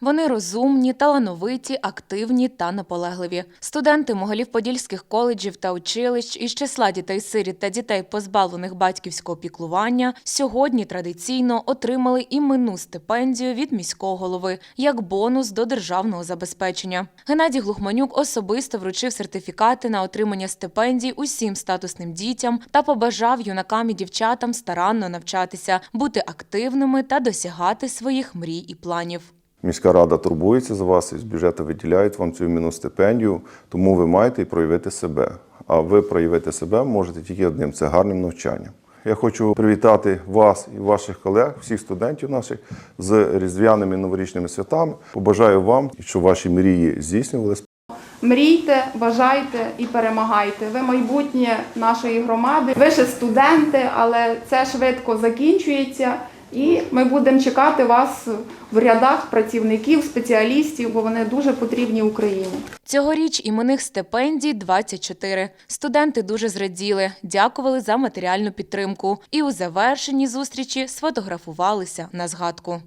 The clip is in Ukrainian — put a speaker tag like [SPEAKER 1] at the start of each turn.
[SPEAKER 1] Вони розумні, талановиті, активні та наполегливі. Студенти Могилів-Подільських коледжів та училищ із числа дітей-сиріт та дітей, позбавлених батьківського піклування, сьогодні традиційно отримали іменну стипендію від міського голови як бонус до державного забезпечення. Геннадій Глухманюк особисто вручив сертифікати на отримання стипендій усім статусним дітям та побажав юнакам і дівчатам старанно навчатися, бути активними та досягати своїх мрій і планів.
[SPEAKER 2] Міська рада турбується за вас і з бюджету виділяють вам цю іменну стипендію, тому ви маєте і проявити себе. А ви проявити себе можете тільки одним це гарним навчанням. Я хочу привітати вас і ваших колег, всіх студентів наших з різдвяними новорічними святами. Побажаю вам, щоб ваші мрії здійснювалися.
[SPEAKER 3] Мрійте, бажайте і перемагайте. Ви майбутнє нашої громади. Ви ще студенти, але це швидко закінчується. І ми будемо чекати вас в рядах працівників, спеціалістів, бо вони дуже потрібні Україні.
[SPEAKER 1] Цьогоріч іменних стипендій 24. Студенти дуже зраділи, дякували за матеріальну підтримку і у завершенні зустрічі сфотографувалися на згадку.